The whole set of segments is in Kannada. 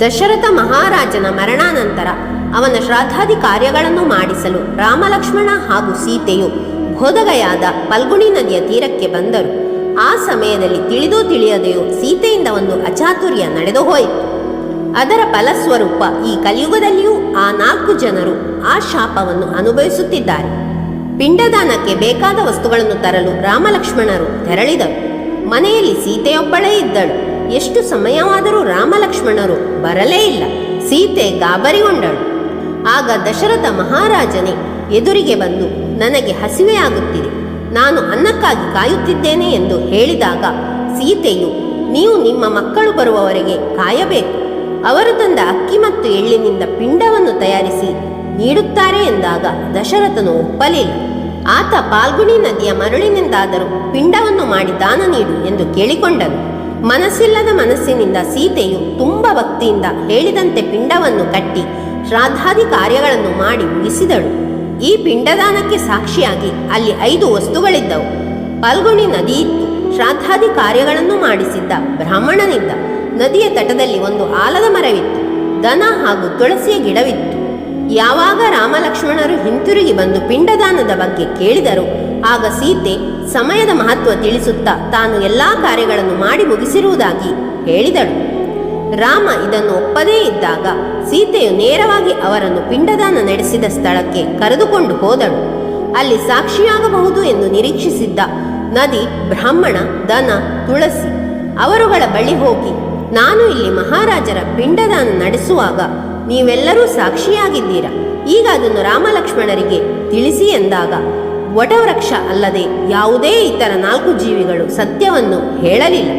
ದಶರಥ ಮಹಾರಾಜನ ಮರಣಾನಂತರ ಅವನ ಶ್ರಾದ್ದಾದಿ ಕಾರ್ಯಗಳನ್ನು ಮಾಡಿಸಲು ರಾಮಲಕ್ಷ್ಮಣ ಹಾಗೂ ಸೀತೆಯು ಬೋಧಗಯಾದ ಪಲ್ಗುಣಿ ನದಿಯ ತೀರಕ್ಕೆ ಬಂದರು. ಆ ಸಮಯದಲ್ಲಿ ತಿಳಿದೋ ತಿಳಿಯದೆಯೋ ಸೀತೆಯಿಂದ ಒಂದು ಅಚಾತುರ್ಯ ನಡೆದು ಹೋಯಿತು. ಅದರ ಫಲಸ್ವರೂಪ ಈ ಕಲಿಯುಗದಲ್ಲಿಯೂ ಆ ನಾಲ್ಕು ಜನರು ಆ ಶಾಪವನ್ನು ಅನುಭವಿಸುತ್ತಿದ್ದಾರೆ. ಪಿಂಡದಾನಕ್ಕೆ ಬೇಕಾದ ವಸ್ತುಗಳನ್ನು ತರಲು ರಾಮಲಕ್ಷ್ಮಣರು ತೆರಳಿದರು. ಮನೆಯಲ್ಲಿ ಸೀತೆಯೊಬ್ಬಳೇ ಇದ್ದಳು. ಎಷ್ಟು ಸಮಯವಾದರೂ ರಾಮಲಕ್ಷ್ಮಣರು ಬರಲೇ ಇಲ್ಲ. ಸೀತೆ ಗಾಬರಿಗೊಂಡಳು ಆಗ ದಶರಥ ಮಹಾರಾಜನೇ, ಎದುರಿಗೆ ಬಂದು ನನಗೆ ಹಸಿವೆಯಾಗುತ್ತಿದೆ. ನಾನು ಅನ್ನಕ್ಕಾಗಿ ಕಾಯುತ್ತಿದ್ದೇನೆ ಎಂದು ಹೇಳಿದಾಗ ಸೀತೆಯು, ನೀವು ನಿಮ್ಮ ಮಕ್ಕಳು ಬರುವವರೆಗೆ ಕಾಯಬೇಕು. ಅವರು ತಂದ ಅಕ್ಕಿ ಮತ್ತು ಎಳ್ಳಿನಿಂದ ಪಿಂಡವನ್ನು ತಯಾರಿಸಿ ನೀಡುತ್ತಾರೆ ಎಂದಾಗ ದಶರಥನು ಒಪ್ಪಲಿಲ್ಲ. ಆತ ಪಾಲ್ಗುಣಿ ನದಿಯ ಮರಳಿನಿಂದಾದರೂ ಪಿಂಡವನ್ನು ಮಾಡಿ ದಾನ ನೀಡು ಎಂದು ಕೇಳಿಕೊಂಡನು. ಮನಸ್ಸಿಲ್ಲದ ಮನಸ್ಸಿನಿಂದ ಸೀತೆಯು ತುಂಬ ಭಕ್ತಿಯಿಂದ ಹೇಳಿದಂತೆ ಪಿಂಡವನ್ನು ಕಟ್ಟಿ ಶ್ರಾದ್ದಾದಿ ಕಾರ್ಯಗಳನ್ನು ಮಾಡಿ ಮುಗಿಸಿದಳು. ಈ ಪಿಂಡದಾನಕ್ಕೆ ಸಾಕ್ಷಿಯಾಗಿ ಅಲ್ಲಿ ಐದು ವಸ್ತುಗಳಿದ್ದವು. ಪಲ್ಗುಣಿ ನದಿ ಇತ್ತು. ಶ್ರಾದ್ದಾದಿ ಕಾರ್ಯಗಳನ್ನು ಮಾಡಿಸಿದ್ದ ಬ್ರಾಹ್ಮಣನಿದ್ದ. ನದಿಯ ತಟದಲ್ಲಿ ಒಂದು ಆಲದ ಮರವಿತ್ತು. ದನ ಹಾಗೂ ತುಳಸಿಯ ಗಿಡವಿತ್ತು. ಯಾವಾಗ ರಾಮಲಕ್ಷ್ಮಣರು ಹಿಂತಿರುಗಿ ಬಂದು ಪಿಂಡದಾನದ ಬಗ್ಗೆ ಕೇಳಿದರು, ಆಗ ಸೀತೆ ಸಮಯದ ಮಹತ್ವ ತಿಳಿಸುತ್ತಾ ತಾನು ಎಲ್ಲಾ ಕಾರ್ಯಗಳನ್ನು ಮಾಡಿ ಮುಗಿಸಿರುವುದಾಗಿ ಹೇಳಿದಳು. ರಾಮ ಇದನ್ನು ಒಪ್ಪದೇ ಇದ್ದಾಗ ಸೀತೆಯು ನೇರವಾಗಿ ಅವರನ್ನು ಪಿಂಡದಾನ ನಡೆಸಿದ ಸ್ಥಳಕ್ಕೆ ಕರೆದುಕೊಂಡು ಹೋದಳು. ಅಲ್ಲಿ ಸಾಕ್ಷಿಯಾಗಬಹುದು ಎಂದು ನಿರೀಕ್ಷಿಸಿದ್ದ ನದಿ ಬ್ರಾಹ್ಮಣ, ದನ, ತುಳಸಿ ಅವರುಗಳ ಬಳಿ ಹೋಗಿ, ನಾನು ಇಲ್ಲಿ ಮಹಾರಾಜರ ಪಿಂಡದಾನ ನಡೆಸುವಾಗ ನೀವೆಲ್ಲರೂ ಸಾಕ್ಷಿಯಾಗಿದ್ದೀರಾ? ಈಗ ಅದನ್ನು ರಾಮಲಕ್ಷ್ಮಣರಿಗೆ ತಿಳಿಸಿ ಎಂದಾಗ ವಟವೃಕ್ಷ ಅಲ್ಲದೆ ಯಾವುದೇ ಇತರ ನಾಲ್ಕು ಜೀವಿಗಳು ಸತ್ಯವನ್ನು ಹೇಳಲಿಲ್ಲ.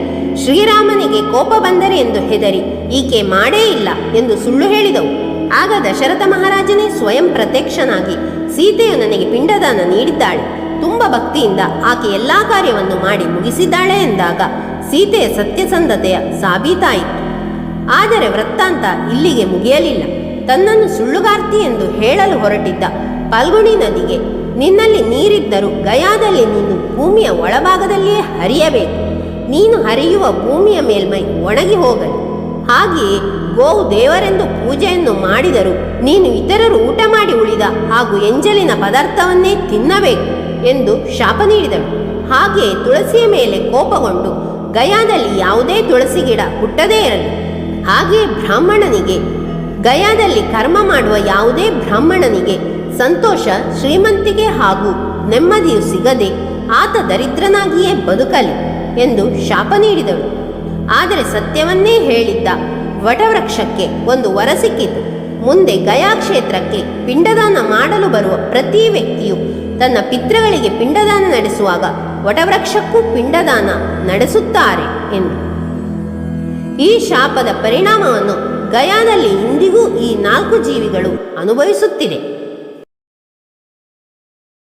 ಶ್ರೀರಾಮನಿಗೆ ಕೋಪ ಬಂದರೆ ಎಂದು ಹೆದರಿ, ಈಕೆ ಮಾಡೇ ಇಲ್ಲ ಎಂದು ಸುಳ್ಳು ಹೇಳಿದವು. ಆಗ ದಶರಥ ಮಹಾರಾಜನೇ ಸ್ವಯಂ ಪ್ರತ್ಯಕ್ಷನಾಗಿ ಸೀತೆಯು ನನಗೆ ಪಿಂಡದಾನ ನೀಡಿದ್ದಾಳೆ. ತುಂಬ ಭಕ್ತಿಯಿಂದ ಆಕೆ ಎಲ್ಲಾ ಕಾರ್ಯವನ್ನು ಮಾಡಿ ಮುಗಿಸಿದ್ದಾಳೆ ಎಂದಾಗ ಸೀತೆಯ ಸತ್ಯಸಂಧತೆಯ ಸಾಬೀತಾಯಿತು. ಆದರೆ ವೃತ್ತಾಂತ ಇಲ್ಲಿಗೆ ಮುಗಿಯಲಿಲ್ಲ. ತನ್ನನ್ನು ಸುಳ್ಳುಗಾರ್ತಿ ಎಂದು ಹೇಳಲು ಹೊರಟಿದ್ದ ಪಾಲ್ಗುಣಿ ನದಿಗೆ ನಿನ್ನಲ್ಲಿ ನೀರಿದ್ದರೂ ಗಯಾದಲ್ಲಿ ನೀನು ಭೂಮಿಯ ಒಳಭಾಗದಲ್ಲಿಯೇ ಹರಿಯಬೇಕು. ನೀನು ಹರಿಯುವ ಭೂಮಿಯ ಮೇಲ್ಮೈ ಒಣಗಿ ಹೋಗಲಿ. ಹಾಗೆಯೇ ಗೋವು ದೇವರೆಂದು ಪೂಜೆಯನ್ನು ಮಾಡಿದರೂ ನೀನು ಇತರರು ಊಟ ಮಾಡಿ ಉಳಿದ ಹಾಗೂ ಎಂಜಲಿನ ಪದಾರ್ಥವನ್ನೇ ತಿನ್ನಬೇಕು ಎಂದು ಶಾಪ ನೀಡಿದಳು. ಹಾಗೆಯೇ ತುಳಸಿಯ ಮೇಲೆ ಕೋಪಗೊಂಡು ಗಯಾದಲ್ಲಿ ಯಾವುದೇ ತುಳಸಿ ಗಿಡ ಹುಟ್ಟದೇ ಇರಲಿ. ಹಾಗೆಯೇ ಬ್ರಾಹ್ಮಣನಿಗೆ ಗಯಾದಲ್ಲಿ ಕರ್ಮ ಮಾಡುವ ಯಾವುದೇ ಬ್ರಾಹ್ಮಣನಿಗೆ ಸಂತೋಷ ಶ್ರೀಮಂತಿಗೆ ಹಾಗೂ ನೆಮ್ಮದಿಯು ಸಿಗದೆ ಆತ ದರಿದ್ರನಾಗಿಯೇ ಬದುಕಲಿ ಎಂದು ಶಾಪ ನೀಡಿದಳು. ಆದರೆ ಸತ್ಯವನ್ನೇ ಹೇಳಿದ್ದ ವಟವೃಕ್ಷಕ್ಕೆ ಒಂದು ವರ ಸಿಕ್ಕಿತು ಮುಂದೆ ಗಯಾ ಕ್ಷೇತ್ರಕ್ಕೆ ಪಿಂಡದಾನ ಮಾಡಲು ಬರುವ ಪ್ರತಿ ವ್ಯಕ್ತಿಯು ತನ್ನ ಪಿತೃಗಳಿಗೆ ಪಿಂಡದಾನ ನಡೆಸುವಾಗ ವಟವೃಕ್ಷಕ್ಕೂ ಪಿಂಡದಾನ ನಡೆಸುತ್ತಾರೆ ಎಂದು. ಈ ಶಾಪದ ಪರಿಣಾಮವನ್ನು ಗಯಾದಲ್ಲಿ ಇಂದಿಗೂ ಈ ನಾಲ್ಕು ಜೀವಿಗಳು ಅನುಭವಿಸುತ್ತಿದೆ